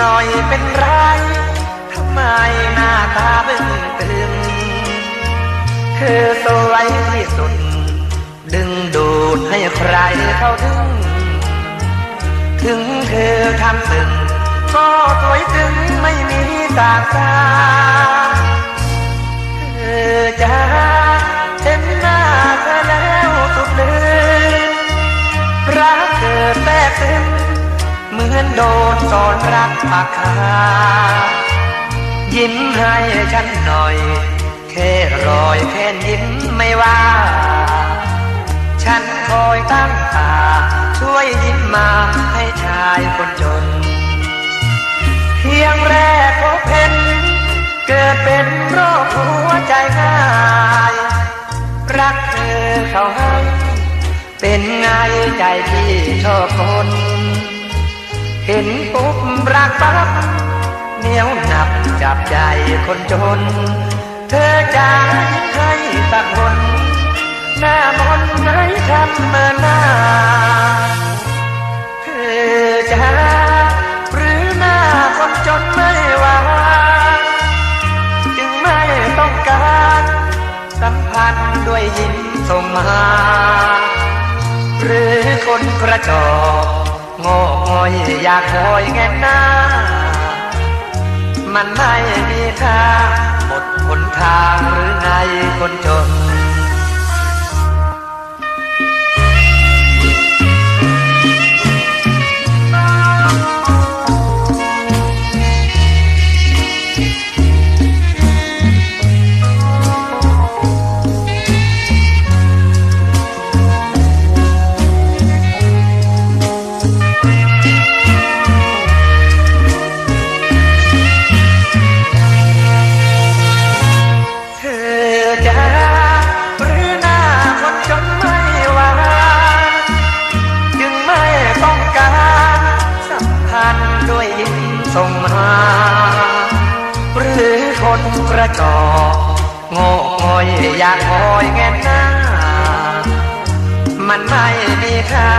น่อยเป็นไร ทำไมหน้าตาบึ้งตึง คือสวยที่สุด ดึงดูดให้ใครเข้าถึง ถึงเธอทำตึง ก็สวยถึงไม่มีตางตาเธอจะเห็นหน้าเธอแล้วสุดเลยรักเธอแทรกซึม เหมือนโดนสอนรักปากคา ยิ้มให้ฉันหน่อย แค่รอยแค่ยิ้มไม่ว่า ฉันคอยตั้งตา ช่วยยิ้มมาให้ชายคนจน เพียงแรกพบเห็น เกิดเป็นโรคหัวใจง่าย รักเธอเขาให้เป็นไงใจที่ชอบคน เห็นปุ๊บรักปั๊บเหนียวหนักจับใจคนจน เธอจะให้สักคนหน้ามนต์ให้ทำมื่อหน้าเธอจะหรือหน้าคนจนไม่ว่า จึงไม่ต้องการสัมพันธ์ด้วยยิ้มส่งมา หรือคนกระจอก โง่งอยอยากคอยแงนหน้า มันไม่มีทางหมดหนทางหรือไงคนจน หรือคนกระจอกโง่งอยอยากคอยแงนหน้า มันไม่มีค่า